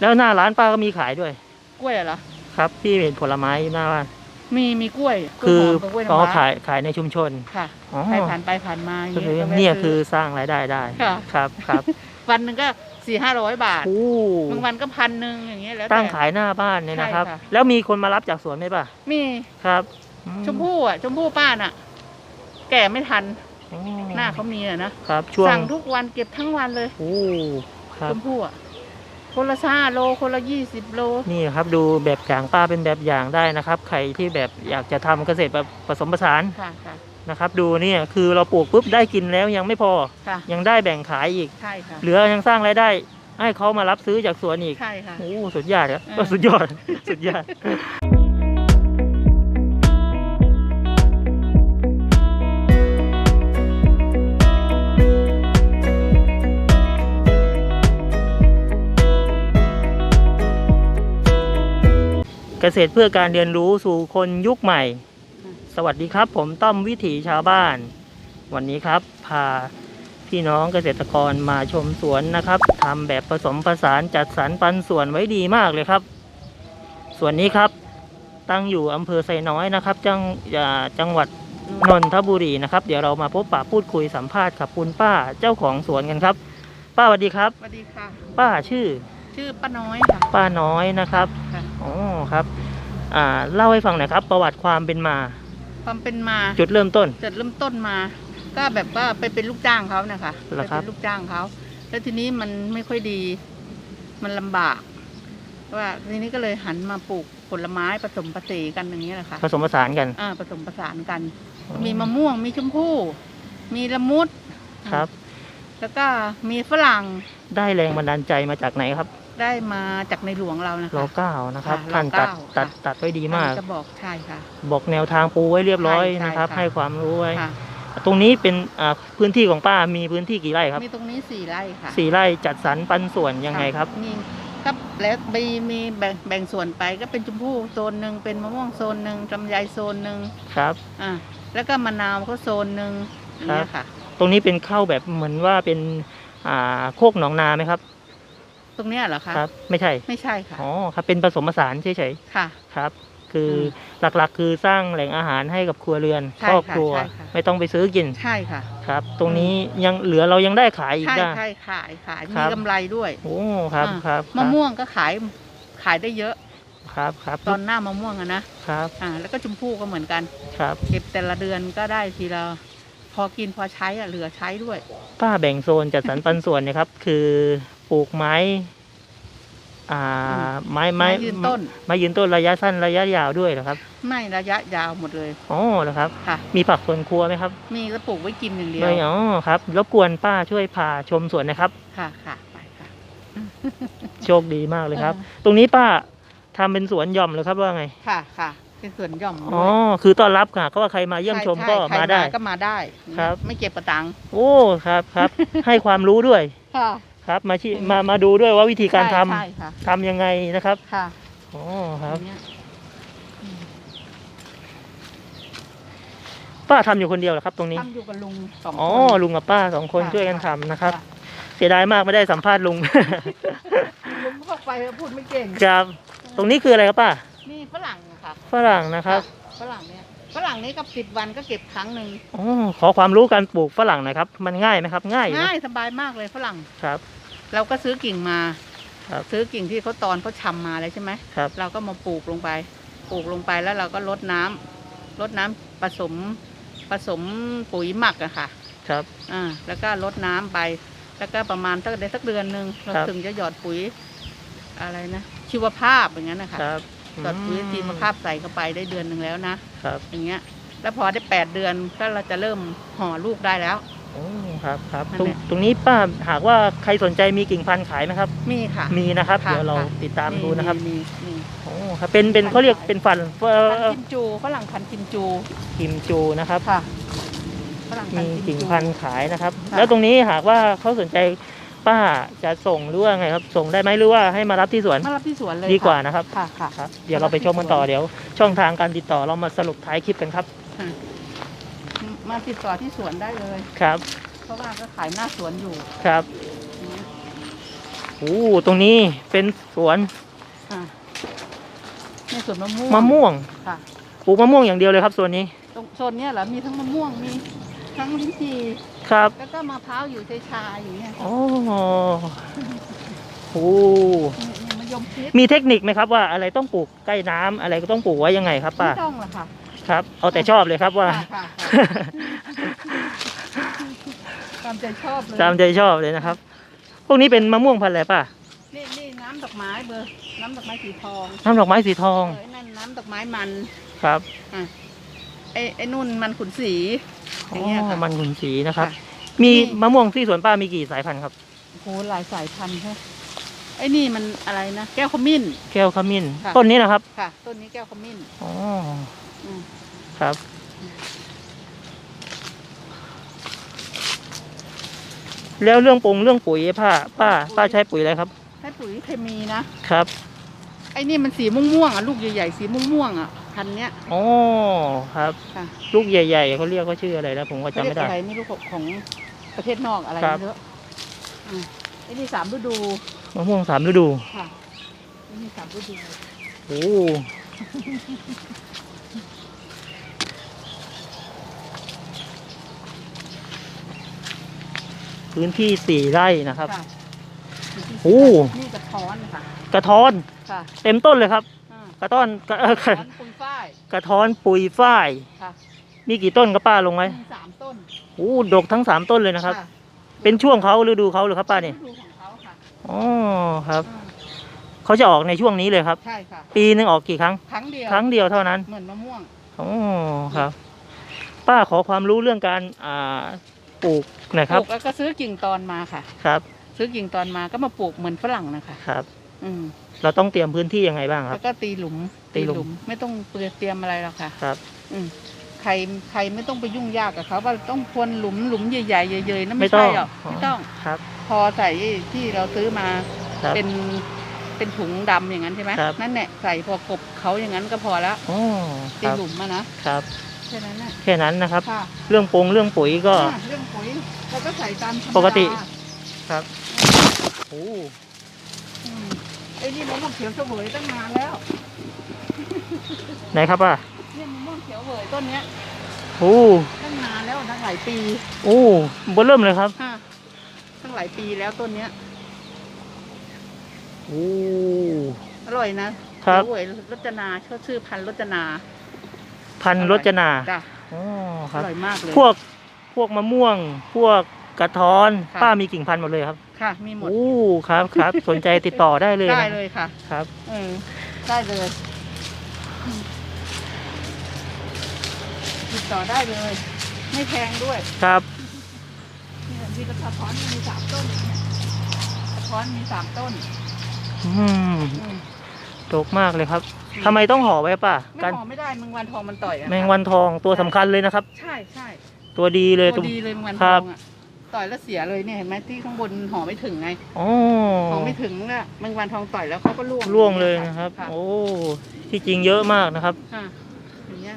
แล้วหน้าร้านป้าก็มีขายด้วย กล้วยเหรอ ครับที่เห็นผลไม้อยู่หน้าบ้านมีมีกล้วยกล้วยคือหอมกับกล้วยอ๋อน้ำว้าขายขายในชุมชนค่ะอ๋อใครผ่านไปผ่านมาอย่างก็เงี้คืยอก็แวะเนี่ยซื้คือสร้างรายได้ได้ค่ะครับครับ วันหนึ่งก็สี่ห้าร้อยบาทโอ้บางวันก็พันหนึ่งอย่างเงี้ยแล้วตั้งแต่ขายหน้าบ้านเนี่ยนะครับใช่ค่ะแล้วมีคนมารับจากสวนไหมป่ะมีครับอืชมพู่อะชมพู่ป้าน่ะ แก่ไม่ทันอ๋อหน้าเขามีอะนะครับ ช่วงสั่งทุกวันเก็บทั้งวันเลยโอ้ครัชบมพู่อะ คนละห้าโลคนละยี่สิบโล นี่ครับดูแบบอย่างป้าเป็นแบบอย่างได้นะครับ ใครที่แบบอยากจะทำเกษตรแบบผสมผสานค่ะค่ะนะครับ ดูเนี่ยคือเราปลูกปุ๊บได้กินแล้วยังไม่พอ ค่ะยังได้แบ่งขายอีก ใช่ค่ะเหลือยังสร้างรายได้ ให้เขามารับซื้อจากสวนอีก ใช่ค่ะ โอ้สุดยอดครับเออ สุดยอด สุดยอด ษตรเพื่อการเรียนรู้สู่คนยุคใหม่ สวัสดีครับ ผมต้อมวิถีชาวบ้าน วันนี้ครับ พาพี่น้องเกษตรกรมาชมสวนนะครับทำแบบผสมผสานจัดสรรปันส่วนไว้ดีมากเลยครับ ส่วนนี้ครับ ตั้งอยู่อำเภอไซน้อยนะครับ จังอ่าจังหวัดนนทบุรีนะครับ เดี๋ยวเรามาพบปะพูดคุยสัมภาษณ์กับคุณป้าเจ้าของสวนกันครับ ป้าสวัสดีครับ สวัสดีค่ะ ป้าชื่อ ชื่อป้าน้อยค่ะ ป้าน้อยนะครับค่ะ อ๋อครับอ่าเล่าให้ฟังหน่อยครับ ประวัติความเป็นมา ความเป็นมาจุดเริ่มต้น จุดเริ่มต้นมา ก็แบบว่าไปเป็นลูกจ้างเขานะคะเหรไปอครับ เป็นลูกจ้างเขาแล้วทีนี้มันไม่ค่อยดี มันลำบากว่าทีนี้ก็เลยหันมาปลูกผลไม้ผสมผสานกันอย่างนี้ยแหละค่ะผสมผสานกัน อ่าผสมผสานกัน มีมะม่วงมีชมพู่มีละมุดครับ แล้วก็มีฝรั่งได้แรงบันดาลใจมาจากไหนครับ ได้มาจากในหลวงเรานะรอคะเก้านะครับ ค่ะท่านตัดรอเก้าตัดค่ะตัดไว้ดีมาก ท่นจะบอกใช่ค่ะ บอกแนวทางปูไว้เรียบร้อยใช่ใช่นะครับค่ะ ให้ความรู้ไว้ ค่ะ ตรงนี้เป็นอ่าพื้นที่ของป้ามีพื้นที่กี่ไร่ครับมีตรงนี้สี่ไร่ค่ะสี่ไร่จัดสรรปันส่วนยังไงครับนี่ก็แล้วมีมีแบ่งแบ่งส่วนไปก็เป็นชมพู่โซนหนึ่งเป็นมะม่วงโซนหนึ่งลำไยโซนหนึ่งครับ อ่าแล้วก็มะนาวก็โซนหนึ่งอย่างเงี้ยค่ะ ตรงนี้เป็นเข้าแบบเหมือนว่าเป็นอ่าโคกหนองนาไหมครับ ตรงเนี้ยเหรอคะครับ ไม่ใช่ไม่ใช่ค่ะอ๋อครับเป็นผสมผสานเฉยค่ะ ๆครับ คืออมหลักๆคือสร้างแหล่งอาหารให้กับครัวเรือนใช่ครอบค่ะครัวใช่ค่ะ ไม่ต้องไปซื้อกินใช่ค่ะ ครับ ตรงนี้ยังเหลือเรายังได้ขายอีกใช่ได้ใช่ขายขายครัมีบ กำไรด้วยโอ้ครับอ่าครับมะม่วงก็ขายขายได้เยอะครับครับตอนหน้ามะม่วงอะนะครับอ่าแล้วก็ชมพู่ก็เหมือนกัน ครับ เก็บแต่ละเดือนก็ได้ทีละพอกินพอใช้อะเหลือใช้ด้วย ป้าแบ่งโซนจัดสรรปันส่วนเนะครับ คือ ปลูกไม้อ่าไม้ไม้ไม้ยืนต้น ไม้ยืนต้นระยะสั้นระยะยาวด้วยเหรอครับไม่ระยะยาวหมดเลย อ๋อเหรอครับ ค่ะ มีผักสวนครัวไหมครับมีก็ปลูกไว้กินอย่างเดียวไม่อ๋อครับรบกวนป้าช่วยพาชมสวนนะครับ ค่ะค่ะไปค่ะ โชคดีมากเลยครับเออตรงนี้ป้าทำเป็นสวนหย่อมเลยครับว่าไง ค่ะค่ะเป็นสวนหย่อมด้วยอ๋อคือต้อนรับค่ะก็ว่าใครมาเยี่ยมชมใก็ใครมาได้ ก็มาได้ครับ ไม่เก็บประตังค์โอ้ ครับครับ ให้ความรู้ด้วย ค่ะ ครับ มาที่มามาดูด้วยว่าวิธีการทำใช่ค่ะทำยังไงนะครับค่ะอ๋อครับ อย่างเงี้ยป้าทำอยู่คนเดียวเหรอครับ ตรงนี้ทำอยู่กับลุงสองคน อ๋อลุงกับป้าสองคนค่ะช่วยกันทำนะครับ ค่ะ เสียดายมากไม่ได้สัมภาษณ์ลุง ลุงเข้าไปพูดไม่เก่ง ครับ ตรงนี้คืออะไรครับป้านี่ฝรั่งอะค่ะฝรั่งนะครับฝรั่งเนี่ยฝรั่งนี้ก็สิบวันก็เก็บครั้งหนึ่งอ๋อขอความรู้การปลูกฝรั่งหน่อยครับ มันง่ายไหมครับ ง่ายอยู่นะง่ายสบายมากเลยฝรั่ง ครับ เราก็ซื้อกิ่งมา ครับซื้อกิ่งที่เขาตอนเขาชำมาเลยใช่ไหมครับ เราก็มาปลูกลงไป ปลูกลงไปแล้วเราก็ลดน้ำลดน้ำผสมผสมปุ๋ยหมักอะค่ะ ครับ อ่าแล้วก็ลดน้ำไป แล้วก็ประมาณสักได้สักเดือนหนึ่งเราครับ ถึงจะหยอดปุ๋ยอะไรนะชีวภาพอย่างนั้นนะคะครับหยอดปุ๋ยชีวภาพใส่เข้าไปได้เดือนหนึ่งแล้วนะ ครับอย่างเงี้ย แล้วพอได้แปดเดือนก็เราจะเริ่มห่อลูกได้แล้วโอ้ ครับครับนั่นตรงแหละ ตรงนี้ป้าหากว่าใครสนใจมีกิ่งพันธุ์ขายไหมครับ มีค่ะ มีนะครับ ค่ะเดี๋ยวเราค่ะ ติดตามดูนะครับมีมีโอ้ครับเป็นเป็นเขาเรียกเป็นฟันเอ่พันอธุ์กิมจูฝรั่งพันธุ์กิมจูกิมจูนะครับ ค่ะฝรั่งพัมีนธุ์กิมกิ่งจูพันธุ์ขายนะครับค่ะแล้วตรงนี้หากว่าเขาสนใจป้าจะส่งหรือว่าไงครับ ส่งได้ไหมหรือว่าให้มารับที่สวน มารับที่สวนเลยดีกว่าค่ะนะครับ ค่ะค่ะ ครับเดี๋ยวเราไปชมกันต่อเดี๋ยว ช่องทางการติดต่อเรามาสรุปท้ายคลิปกันครับ มาติดต่อที่สวนได้เลย ครับเพ ราะว่าก็ขายหน้าสวนอยู่ครับโอ้ตรงนี้เป็นสวนอ่าในสวนมะม่วงมะม่วงค่ะปลูกมะม่วงอย่างเดียวเลยครับส่วนนี้ ตรงโซนเนี้ยเหรอมีทั้งมะม่วงมีทั้งลิ้นจี่ครับ แล้วก็มะพร้าวอยู่ในชาอย่างเงี้ยโอ้โหเนี่ยมะยมชิดมีเทคนิคไหมครับว่าอะไรต้องปลูกใกล้น้ำอะไรก็ต้องปลูกไว้ยังไงครับป้าไม่ต้องหรอกค่ะครับ เอาแต่ชอบเลยครับว่า ค่ะค่ะค่ะตามใจชอบเลยตามใจชอบเลยนะครับ พวกนี้เป็นมะม่วงพันธุ์อะไรป้านี่นี่น้ำดอกไม้เบอร์น้ำดอกไม้สีทองน้ำดอกไม้สีทองเออไอ้นั่นน้ำดอกไม้มันครับอะไอ้ไอ้นุ่นมันขุนสีออ๋ย่างเงี้ยอค่ะ มันขุนสีนะครับ ค่ะมีนี่ มะม่วงที่สวนป้ามีกี่สายพันธุ์ครับโหหลายสายพันธุ์ใช่ไอ้นี่มันอะไรนะแก้วขมิ้น แก้วขมิ้นค่ะ ต้นนี้นะครับค่ะ ต้นนี้แก้วขมิ้นอ๋ออืมครับ แล้วเรื่องปรุงเรื่องปุ๋ยป้าป้าป้าใช้ปุ๋ยอะไรครับให้ปุ๋ยเคมีนะครับ ไอ้นี่มันสีม่วงๆอะลูกใหญ่ๆสีม่วงๆอะพันธุ์เนี้ย อ๋อครับค่ะลูกใหญ่ๆเขาเรียกว่าชื่ออะไรแล้วผมก็เขาจำเรียไม่กได้ อะไรไม่รู้ของของประเทศนอกอะไรครับ ไม่รู้อะไอ้นี่สามฤดูมะม่วงสามฤดูค่ะไอ้นี่สามฤดูโอ้ พื้นที่สี่ไร่นะครับค่ะโอ้นี่กระท้อนค่ะกระท้อนค่ะเต็มต้นเลยครับ อ่ากระต้อนกระเอ่อกท้ระอนปุยฝ้ายกระท้อนปุยฝ้าย ค่ะมีกี่ต้นครับป้าลงไหมมีสามต้นโอ้ดกทั้งสามต้นเลยนะครับค่ะเป็นช่วงเขาฤดูเขาหรือครับป้าเนี่ยฤดูของเขาค่ะอ๋อครับอ่าเขาจะออกในช่วงนี้เลยครับ ใช่ค่ะ ปีหนึ่งออกกี่ครั้ง ครั้งเดียวครั้งเดียวเท่านั้นเหมือนมะม่วง อ๋อครับ ป้าขอความรู้เรื่องการอ่า ปลูกหน่อยปครับลูกแล้วก็ซื้อกิ่งตอนมาค่ะ ครับซื้อกิ่งตอนมาก็มาปลูกเหมือนฝรั่งนะคะ ครับ อืมเราต้องเตรียมพื้นที่ยังไงบ้างครัแล้บ วก็ตีหลุมตีหลุม ไม่ต้องเปลือเตรียมอะไรหรอกค่ะ ครับ อืมใครใครไม่ต้องไปยุ่งยากกับเขาว่าต้องพรวนหลุมหลุมใหญ่ๆเยยๆนั่นไม่ไม่ต้อใช่งหรอกไม่ต้องครับพอใส่ที่เราซื้อมาครับ เป็นเป็นถุงดำอย่างนั้นใช่ไหมครับ นั่นแหละใส่พอกบเขาอย่างนั้นก็พอแล้วอ๋อคตีรับหลุมมานะครับ แค่นั้นน่ะแค่นั้นนะครับ ค่ะเรื่องปรุงเรื่องปุ๋ยก็ อะเรื่องปุ๋ยเราก็ใส่ตามธรรมดาปกติ ครับโอ้อืมไอ้นี่มะม่วงเขียวเสวยตั้งนานแล้วไหนครับป้าเนี่ยมะม่วงเขียวเสวยต้นเนี้ยโอ้ตั้งนานแล้วตั้งหลายปีโอ้เบนเริ่มเลยครับค่ะตั้งหลายปีแล้วต้นเนี้ย โอ้อร่อยนะครับ เขียวเสวยรจนาชื่อชื่อพันธุ์รจนา พันธุ์รจนาจ้ะอ๋อคอรับ ร่อยมากเลย พวกพวกมะม่วง พวกกระท้อน ค่ะ ป้ามีกิ่งพันธุ์หมดเลยครับค่ะ มีหมด โอ้ครับครับ สนใจติดต่อได้เลยได้นะเลยค่ะ ครับ เออ ได้เลยอืมติดต่อได้เลย ไม่แพงด้วยครับ เนี่ยมีกระท้อนมีสามต้นเนี่ยกระท้อนมีสามต้นอืม อืม ดกมากเลยครับทำไมต้องห่อไว้ป้าไม่กันหอมไม่ได้แมงวันทองมันต่อยอะแมงวันทองตัวสำคัญเลยนะครับ ใช่ใช่ตัวดีเลยตัวดีเลยแมงวันคทรัอบงอะต่อยแล้วเสียเลยเนี่ยเห็นไหมที่ข้างบนห่อไม่ถึงไงอ๋อห่อไม่ถึงเนี่ยแมงวันทองต่อยแล้วเขาก็ร่วงร่วงเลยนะครับค่ะโอ้ที่จริงเยอะมากนะครับ ค่ะอย่างเงี้ย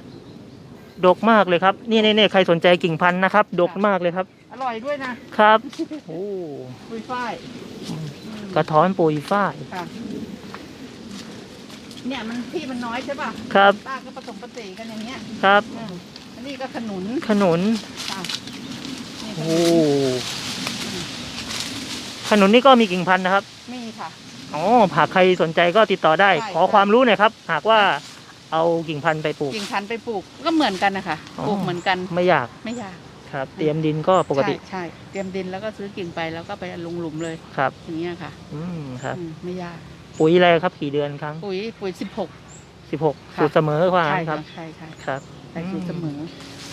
ดกมากเลยครับนี่นี่นี่ใครสนใจกิ่งพันธุ์นะครับ ดกมากเลยครับ อร่อยด้วยนะครับ โอ้ ปุยฝ้ายอืมกระท้อนปุ๋ยฝ้าย ค่ะ เนี่ยมันที่มันน้อยใช่ป่ะครับ ป้าก็ผสมผสานกันอย่างเงี้ยครับ อืมอันนี้ก็ขนุนขนุนค่ะนี่ขโอ้นุนขนุนนี่ก็มีกิ่งพันธุ์นะครับมีค่ะ อ๋อหากใครสนใจก็ติดต่อได้ ใช่ ขอความรู้หน่อยครับ หากว่าเอากิ่งพันธุ์ไปปลูก กิ่งพันธุ์ไปปลูกก็เหมือนกันนะคะอ๋อ ปลูกเหมือนกันไม่ยากไม่ยากครับ เตรียมดินก็ปกติใช่ใช่เตรียมดินแล้วก็ซื้อกิ่งไปแล้วก็ไปลงหลุมเลยครับอย่างเงี้ยค่ะอืมครับ อืมไม่ยาก ปุ๋ยอะไรครับกี่เดือนครั้งปุ๋ยปุ๋ยสิบหก สิบหกค่ะ สูตรเสมอว่าใช่งั้นคค่ะรับใช่ใช่ครับ ใส่สูตรเสมอ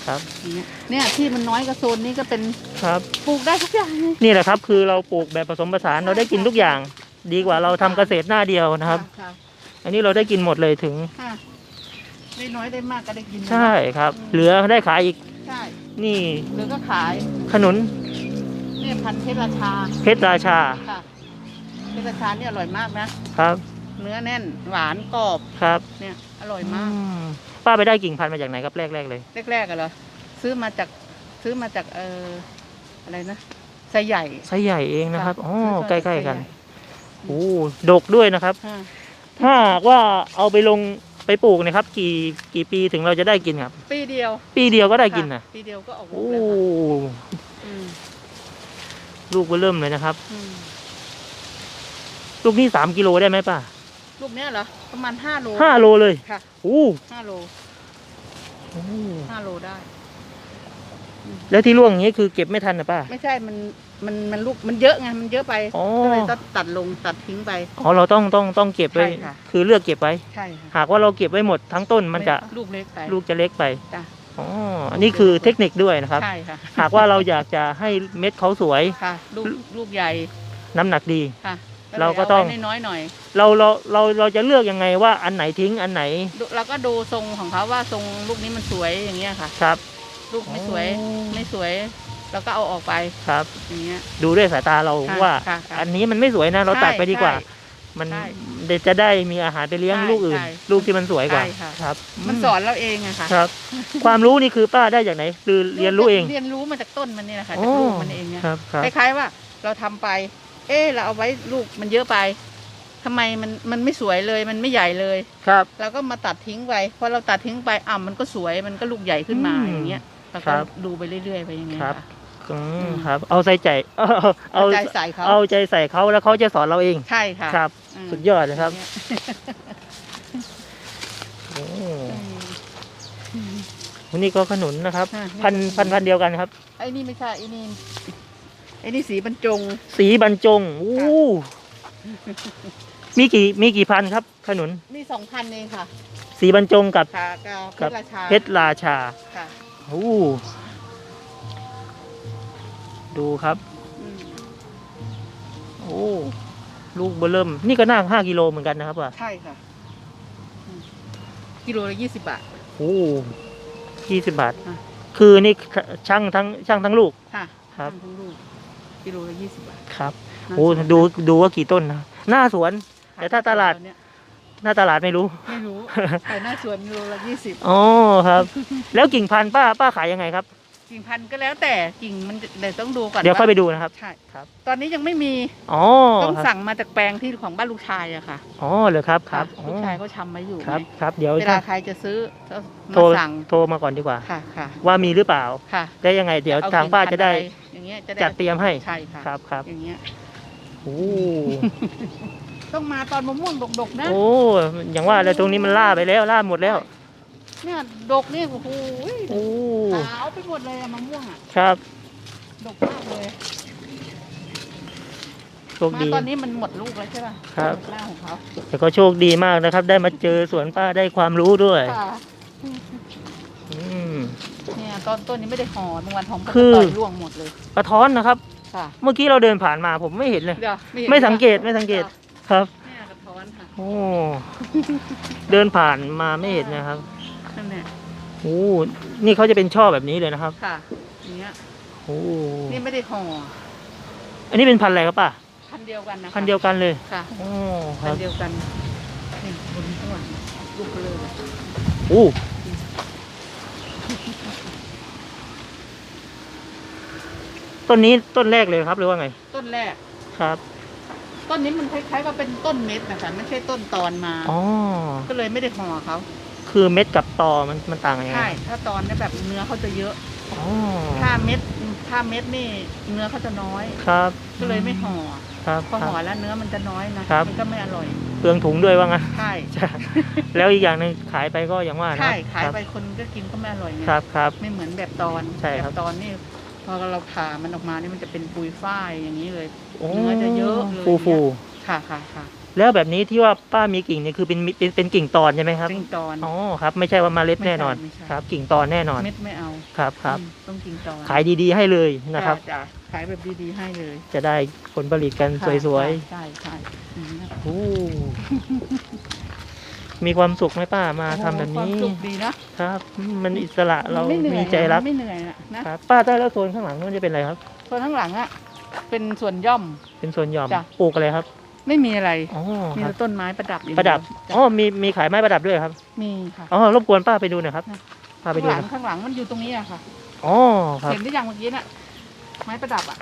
ครับอย่างเงี้ยเนี่ยที่มันน้อยกว่าโซนนี้ก็เป็นครับ ปลูกได้ทุกอย่างเลย นี่แหละครับ คือเราปลูกแบบผสมผสานเราได้กินทุกอย่าง ดีกว่าเราทำเกษตรหน้าเดียวนะครับค่ะอันนี้เราได้กินหมดเลยถึง ค่ะ ได้น้อยได้มากก็ได้กินนะใช่ครับ เหลือได้ขายอีกใช่นี่หรือก็ขายขนุนเนี่ยพันธุ์เพชรราชาเพชรราชา ค่ะ เพชรราชาเนี่ยอร่อยมากนะ ครับ เนื้อแน่นหวานกรอบครับเนี่ยอร่อยอืมากมป้าไปได้กิ่งพันธุ์มาจากไหนครับแรกๆเลย แรกๆอะเหรอซื้อมาจากซื้อมาจากเอออะไรนะไซใหญ่ไซส์ใหญ่เองนะครับค่ะอ๋อซื้อมาใกจากล้ๆกันไซใหญ่โอ้ดกด้วยนะครับ ค่ะถ้าหากว่าเอาไปลงไปปลูกเนะครับ กี่กี่ปีถึงเราจะได้กินครับ ปีเดียวปีเดียวก็ได้กินนะค่ปีเดียวก็ออกลูโอ้กแล้วค่ะอืมลูกเบอร์เริ่มเลยนะครับ อืม ลูกนี้สามกิโลได้ไหมป้าลูกเนี้ยเหรอ ประมาณห้าโลห้าโลเลยค่ะโอ้ห้าโลโอ้ห้าโลได้ แล้วที่ร่วงอย่างนี้คือเก็บไม่ทันนะป้า ไม่ใช่มันมันมันลูกมันเยอะไงมันเยอะไปอ๋อ ก็เลยต้องตัดลงตัดทิ้งไป อ๋อเราต้องต้องต้องเก็บไว้ ใช่ค่ะ คือเลือกเก็บไว้ ใช่ค่ะหากว่าเราเก็บไว้หมดทั้งต้นมันจะลูกเล็กไป ลูกจะเล็กไปจ้ะ อ๋ออันนี้คือเทคนิคด้วยนะครับ ใช่ค่ะหากว่าเราอยากจะให้เม็ดเขาสวย ค่ะ ลูกลูกใหญ่น้ำหนักดี ค่ะ เราก็ต้องลยเาไว้น้อยๆหน่อย เราเราเราเราจะเลือกยังไงว่าอันไหนทิ้งอันไหนดูเราก็ดูทรงของเขาว่าทรงลูกนี้มันสวยอย่างเงี้ยค่ะ ครับ ลูกไม่สวยอ๋อไม่สวยเราก็เอาออกไปครับอย่างเงี้ย ดูด้วยสายตาเราค่ะว่า ค่ะค่ะอันนี้มันไม่สวยนะ เราตัดไปดีกว่าใช่มันใช่จะได้มีอาหารไปเลี้ยงใช่ลูกอื่น ใช่ลูกที่มันสวยกว่าใช่ค่ะ ครับมันสอนเราเองอะค่ะครับ ความรู้นี่คือป้าได้จากไหน คือเรียนรู้เองเรียนรู้มาจากต้นมันนี่แหละค่ะอ๋จาอกลูกมันเองเนี่ยครับครับคล้ายๆว่าเราทำไป เออเราเอาไว้ลูกมันเยอะไปทำไมมันมันไม่สวยเลยมันไม่ใหญ่เลยครับ เราก็มาตัดทิ้งไปพอเราตัดทิ้งไปอะมันก็สวยมันก็ลูกใหญ่ขึ้นมาอืมอย่างเงี้ยเราครัก็บดูไปเรื่อยๆไปอย่างเงี้ยครับ ค่ะ อืมอืมครับ เอาใส่ใจเอาเอาเอาใจใส่เขาเอาใจใส่เขาแล้วเขาจะสอนเราเองใช่ค่ะครับ อืมสุดยอดเลยครับโอ้อืม วันนี้ก็ขนุนนะครับอ่าพันพันพันเดียวกันครับ ไอ้นี่ไม่ใช่ไอ้นี่ ไอ้นี่สีบรรจง สีบรรจงอู้มีกี่มีกี่พันครับ ขนุน มีสองพันเองค่ะ สีบรรจงกับค่ะกับเพกับชรราชาเพชรราชาค่ะอู้ดูครับอืมโอ้ลูกเบอร์เริ่ม นี่ก็น่าห้ากิโลเหมือนกันนะครับว่ะใช่ค่ะอืมกิโลละยี่สิบบาท โอ้ยี่สิบบาทอะ คือนี่ช่างทั้งช่างทั้งลูก ค่ะครับทั้งลูก กิโลละยี่สิบบาท ครับน่าโอ้สนดูดูว่ากี่ต้นนะหน้าสวนค่ะแต่ถ้าตลาดเนี่ยหน้าตลาดไม่รู้ ไม่รู้ขายหน้าสวนกิโลละยี่สิบอ๋อครับ แล้วกิ่งพันธุ์ป้าป้าขายยังไงครับ กิ่งพันธุ์ก็แล้วแต่กิ่งมันเดี๋ยวต้องดูก่อนเดี๋ยวค่อยไปาดูนะครับใช่ครับ ตอนนี้ยังไม่มีอ๋อต้องครับสั่งมาจากแปลงที่ของบ้านลูกชายอะค่ะอ๋อเหรอครับครับะอ๋อลูกชายเขาทำไว้อยู่ครับไงครับเดี๋ยวเวลาใครจะซื้อก็โทรมาสั่งโทรมาก่อนดีกว่าค่ะค่ะว่ามีหรือเปล่าค่ะได้ยังไงเดี๋ยวอทางป้าจะได้ กิ่งพันธุ์อะไรอย่างเงี้ยจะได้จัดเตรียมให้ ใช่ค่ะครับครับอย่างเงี้ยโอ้ต้องมาตอนมะม่วงดกๆนะโอ้อย่างว่าเลยตรงนี้มันล่าไปแล้วล่าหมดแล้ว เนี่ยดกเนี่ยโอ้โหโอ้ขาวไปหมดเลยอะมะม่วงอะครับ ดกมากเลยโชคมาดีตอนนี้มันหมดลูกแล้วใช่ป่ะครับหน้าของเขาแต่ก็โชคดีมากนะครับ ได้มาเจอสวนป้าได้ความรู้ด้วยค่ะอืม เนี่ยตอนต้นนี้ไม่ได้ห่อบางวันทองก็คือต่อยร่วงหมดเลยกระท้อนนะครับ ค่ะเมื่อกี้เราเดินผ่านมาผมไม่เห็นเลย เดี๋ยวห็นไม่สังเกตปะไม่สังเกตครับ เนี่ยกระท้อนค่ะโอ้เดินผ่านมาไม่เห็นนะครับนั่นแหละโอ้นี่เขาจะเป็นช่อแบบนี้เลยนะครับค่ะอย่างเนี้ยโอ้นี่ไม่ได้ห่ออันนี้เป็นพันธุ์อะไรครับป้าพันเดียวกันนะคะพันธุ์เดียวกันเลยค่ะโอ้คพัรันบเดียวกันนี่บนข้างหลังลูกเบลอเลยโอ้ ต้นนี้ต้นแรกเลยครับหรือว่าไง ต้นแรก ครับ ต้นนี้มันคล้ายๆกับเป็นต้นเม็ดนะคะไม่ใช่ต้นตอนมา อ๋อ ก็เลยไม่ได้ห่อเขาคือเม็ดกับตอมันมันต่างกันยังไงใช่ ถ้าตอนเนี่ยแบบเนื้อเขาจะเยอะ อ๋อถ้าเม็ด ถ้าเม็ดนี่เนื้อเขาจะน้อย ครับก็เลยไม่ห่อ ครับพอครัห่อบแล้วเนื้อมันจะน้อยนะ ครับ มันก็ไม่อร่อย เปลืองถุงด้วยว่างั้น ใช่ ใช่แล้วอีกอย่างหนึ่งขายไปก็อย่างว่านะใช่ ขายครับไปคนก็กินก็ไม่อร่อยไงครับครับ ไม่เหมือนแบบตอน ใช่ครับแบบตอนนี่พ อเราผ่ามันออกมานี่มันจะเป็นปุยฝ้ายอย่างนี้เลยโอ้เนื้อจะเยอะเลยฟูฟูค่ะค่ะค่ะแล้วแบบนี้ที่ว่าป้ามีกิ่งเนี่ยคือเป็นเป็นเป็นกิ่งตอนใช่ไหมครับกิ่งตอนอ๋อครับ ไม่ใช่ว่าเมาเล็ดไม่ใช่แน่นอนไม่ใช่ครับ กิ่งตอนแน่นอนเม็ดไม่เอาครับครับอืมต้องกิ่งตอนขายดีๆให้เลยนะครับจ้จ้ขายแบบดีๆให้เลย จะได้ผลผลิตกันค่ะสวยใช่ใช่อืมๆโอ้ มีความสุขไหมป้ามาทำแบบโอ้โหนี้ความสุขดีนะครับ มันอิสระเราไม่เหนื่อยมีใจรักไม่เหนื่อยนะนะครับ ป้าใต้แล้วโซนข้างหลังนู้นจะเป็นอะไรครับ ส่วนข้างหลังอะเป็นส่วนย่อม เป็นโซนหย่อมจ้ะ ปลูกอะไรครับไม่มีอะไร อ๋อมีครัแต่บต้นไม้ประดับอย่างประดับเดียวอ๋อมีมีขายไม้ประดับด้วยครับมีค่ะ อ๋อรบกวนป้าไปดูหน่อยครับนะป้าไปข้างดูหลัหงน่อยข้างหลังมันอยู่ตรงนี้อะค่ะ อ๋อครับ เห็นได้ยังเมื่อกี้น่ะไม้ประดับอะ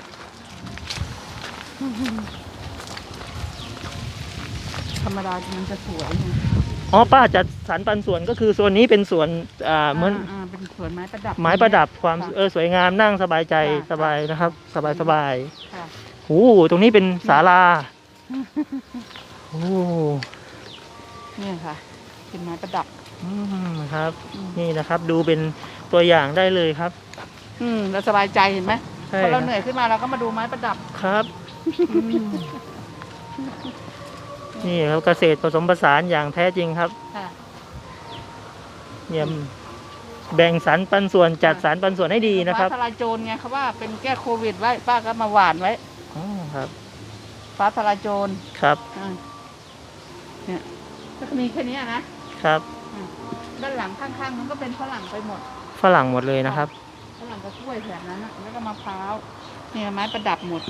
ธรรมดามันจะสวยไง อ๋อป้าจัดสรรปันส่วนก็คือโซนนี้เป็นสวนอ่าเหมือนอ่าเป็นสวนไม้ประดับ ไม้ประดับความะเออสวยงามนั่งสบายใจค่ะสบายนะครับ สบายสบายค่ะ โอ้โหตรงนี้เป็นศาลาโอ้เนี่ยค่ะ เป็นไม้ประดับอืมครับ อืมนี่นะครับ ดูเป็นตัวอย่างได้เลยครับอืมเราสบายใจเห็นไหมใช่พอเราครับเหนื่อยขึ้นมาเราก็มาดูไม้ประดับ ครับอืม นี่ครับเกษตรผสมผสานอย่างแท้จริงครับค่ะเนี่ยแบ่งสรรปันส่วนจัดสรรปันส่วนให้ดีนะครับฟ้าทลายโจรไงเขาว่าเป็นแก้โควิดไว้ป้าก็มาหวานไว้ อ๋อครับ ฟ้าทลายโจรครับอ่าเนี่ยก็มีแค่เนี้ยนะครับ ด้านหลังข้างๆมันก็เป็นฝรั่งไปหมดฝรั่งหมดเลยนะครับ ฝรั่งกับกล้วยแถบนั้นนะแล้วก็มะพร้าวเนี่ยไม้ประดับหมด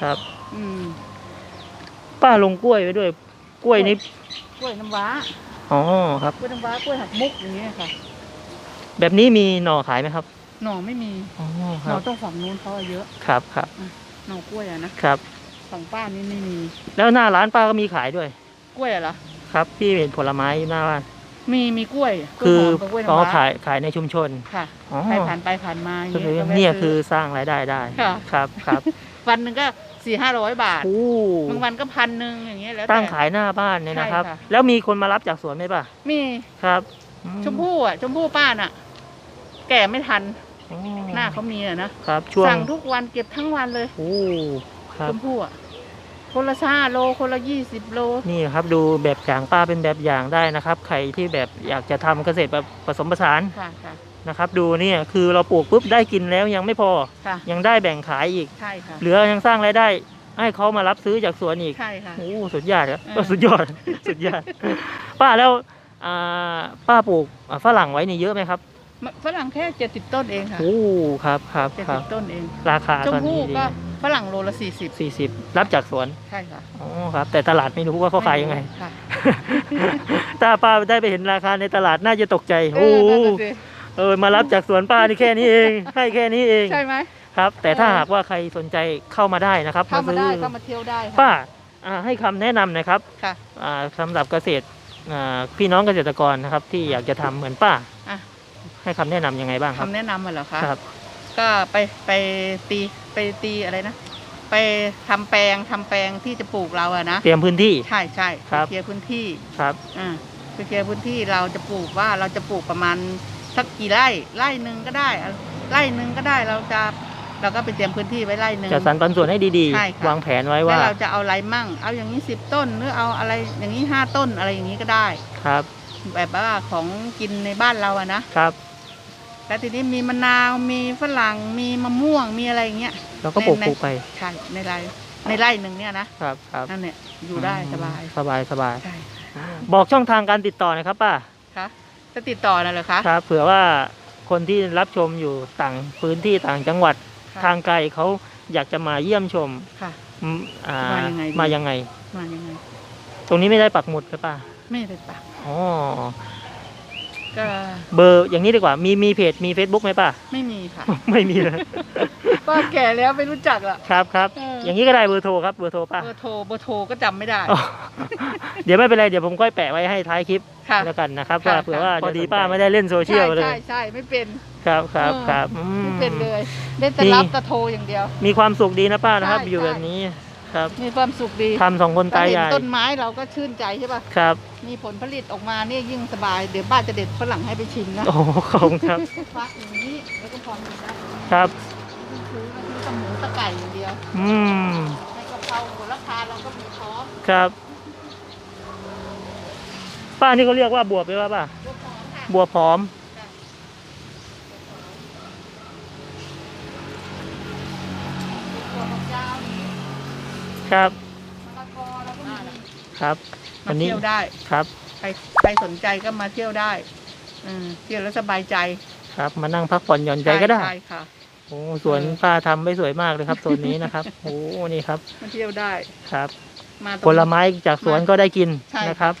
ครับ อืม ป้าลงกล้วยไว้ด้วย กล้วยนี้กล้วยน้ำว้าอ๋อครับ กล้วยน้ำว้ากล้วยหักมุกอย่างเงี้ยค่ะ แบบนี้มีหน่อขายไหมครับหน่อไม่มีอ๋อหคน่รัอบต้องฝั่งนู้นเขาอะเยอะครับครับหน่อกล้วยอะนะครับ ฝั่งป้านี่ไม่มีแล้วหน้าร้านป้าก็มีขายด้วย กล้วยอะเหรอครับ พี่เห็นผลไม้อยู่หน้าบ้านมีมีกล้วยกล้วยคือหอมกับกล้วยอ๋อน้ำว้าขายขายในชุมชนค่ะอ๋อใครผ่านไปผ่านมาอย่างก็คือเงี้ยก็แวะเนี่ยซื้ คือสร้างรายได้ได้ค่ะ ครับครับ วันหนึ่งก็สี่ห้าร้อยบาทโอ้บางวันก็พันหนึ่งอย่างเงี้ยแล้วตั้งแต่ ขายหน้าบ้านเนี่ยนะครับ ใช่ค่ะ แล้วมีคนมารับจากสวนไหมป่ะมีครับอืชมพู่อะ ชมพู่ป้าน่ะ แก่ไม่ทันอ๋อหน้าเขามีอะนะครับ ช่วงสั่งทุกวันเก็บทั้งวันเลยโอ้ครัชบ มพู่อะคนละห้าโลคนละยี่สิบโล นี่ครับดูแบบอย่างป้าเป็นแบบอย่างได้นะครับ ใครที่แบบอยากจะทำเกษตรแบบผสมผสานค่ะค่ะ นะครับ ดูเนี่ยคือเราปลูกปุ๊บได้กินแล้วยังไม่พอ ค่ะ ยังได้แบ่งขายอีก ใช่ค่ะ เหลือยังสร้างรายได้ ให้เขามารับซื้อจากสวนอีกใช่ค่ะ โอ้สุดยอดครับเออ สุดยอด สุดยอด ป้าแล้วอ่าป้าปลูกอ่าฝรั่งไว้นี่เยอะไหมครับมะฝรั่งแค่เจ็ดสิบต้นเองค่ะโอ้ครับครับเจ็ดคสิรับบต้นเอง ราคาชมตอนนี้พู่ดีก็ฝรั่งโลละสี่สิบสี่สิบรับจากสวนใช่ค่ะอ๋อครับ แต่ตลาดไม่รู้ว่าเขาขายยังไง ค่ะ ถ้าป้าได้ไปเห็นราคาในตลาดน่าจะตกใจเอโอ้อโหนั่นน่ะสิ เออมารับจากสวนป้านี่แค่นี้เองให้แค่นี้เองใช่ไหม ครับ แต่ถ้าเออ หากว่าใครสนใจเข้ามาได้นะครับเข้ามาได้ซื้อเข้ามาเที่ยวได้ค่ะป้าอ่าให้คำแนะนำหนะครับค่ะอ่าสำหรับเกษตรอ่าพี่น้องเกษตรกรนะครับ ที่อยากจะทำเหมือนป้า อะให้คำแนะนำยังไงบ้างครับ คำแนะนำมาเหรอคะครับก็ไปไปตีไปตีอะไรนะ ไปทำแปลงทำแปลงที่จะปลูกเราอะนะเตรียมพื้นที่ ใช่ใช่ครับไปเคลียร์พื้นที่ครับ อ่าไปเคลียร์พื้นที่เราจะปลูกว่าเราจะปลูกประมาณ สักกี่ไร่ไร่หนึ่งก็ได้อะไร่หนึ่งก็ได้เราจะเราก็ไปเตรียมพื้นที่ไว้ไร่หนึ่งจัดสรรปันส่วนให้ดีใช่ค่ะ ๆ วางแผนไว้แล้วว่าเราจะเอาอะไรมั่ง เอาอย่างนี้สิบต้นหรือเอาอะไรอย่างนี้ห้าต้นอะไรอย่างนี้ก็ได้ ครับแบบว่าของกินในบ้านเราอะนะครับ แล้วทีนี้มีมะนาวมีฝรั่งมีมะม่วงมีอะไรอย่างเงี้ยเราก็ปลูกใน ปลูกไปใช่ในไร่ในไร่หนึ่งเนี่ยนะครับครับนั่นเนี่ยอยู่ได้สบายสบายสบายใช่บอกช่องทางการติดต่อหนะครับป้า ค่ะ จะติดต่อนะเหรอคะ ครับเผื่อว่าคนที่รับชมอยู่ต่างพื้นที่ต่างจังหวัดค่ะทางไกลเขาอยากจะมาเยี่ยมชมค่ะ อืมอ่ามายังไงดี มายังไง มายังไง ตรงนี้ไม่ได้ปักหมุดครับป้าไม่ได้ปักอ๋อ ก็เบอร์อย่างนี้ดีกว่า มีมีเพจมี Facebook ไหมป้า ไม่มีค่ะ ไม่มีเลย ป้าแก่แล้วไม่รู้จักอะครับครับ เอออ อย่างนี้ก็ได้เบอร์โทรครับเบอร์โทรป้าเบอร์โทรเบอร์โทรก็จำไม่ได้ อ๋อเดี๋ยวไม่เป็นไรเดี๋ยวผมค่อยแปะไว้ให้ท้ายคลิปค่ะ แล้วกันนะครับค่ะ ว่าเผื่อว่าค่ะพอดีป้าไม่ได้เล่นโซเชียใช่ลเลยใช่ใช่ไม่เป็น ครับครับเออ ครับอืม ไม่เป็นเลย ได้แต่มีรับแต่โทรอย่างเดียว มีความสุขดีนะป้านะครับ ใช่อยู่ใช่แบบนี้ ครับมีความสุขดีทำสองคนตายเห็นใหญ่ต้นไม้เราก็ชื่นใจใช่ป่ะครับ มีผลผลิตออกมาเนี่ยยิ่งสบายเดี๋ยวป้าจะเด็ดฝรั่งให้ไปชิมนะโอ้โหขอบคุณครับฟักอย่างนี้แล้วก็พอมีได้ครับซื้อมาซื้อแต่หมูตะไก่อย่างเดียว อืมในกะเพราโหระพาเราก็มีพร้อมครับ ป้านี่เขาเรียกว่าบวบไหมว่าป้าลูกหอมค่ะบัวพร้อม ครับมะละกอเราก็มีครับมาวันนี้เที่ยวได้ครับ ใครใครสนใจก็มาเที่ยวได้อืมเที่ยวแล้วสบายใจครับ มานั่งพักผ่อนหย่อนใจก็ได้ใช่ค่ะ โอ้สวนเออป้าทำไว้สวยมากเลยครับโซนนี้นะครับ โอ้นี่ครับมาเที่ยวได้ครับ มาตรงผลไม้จากสวนก็ได้กินใช่ นะครับ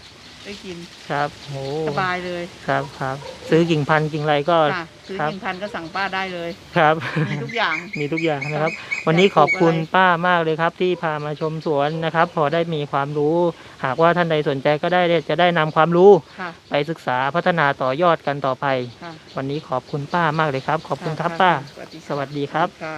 ได้กินครับโอ้สบายเลยครับครับ ซื้อกิ่งพันธุ์กิ่งอะไรก็ค่ะซื้อครับกินพันธุ์ก็สั่งป้าได้เลย ครับ มีทุกอย่าง มีทุกอย่างนะครับครับวันนี้ขอบคุณอยากปลูกอะไรป้ามากเลยครับ ที่พามาชมสวนนะครับ พอได้มีความรู้ หากว่าท่านใดสนใจก็ได้จะได้นำความรู้ค่ะ ไปศึกษาพัฒนาต่อยอดกันต่อไป ค่ะวันนี้ขอบคุณป้ามากเลยครับ ขอบคุณครับป้าสวัสดีสวัสดีครับ ค่ะ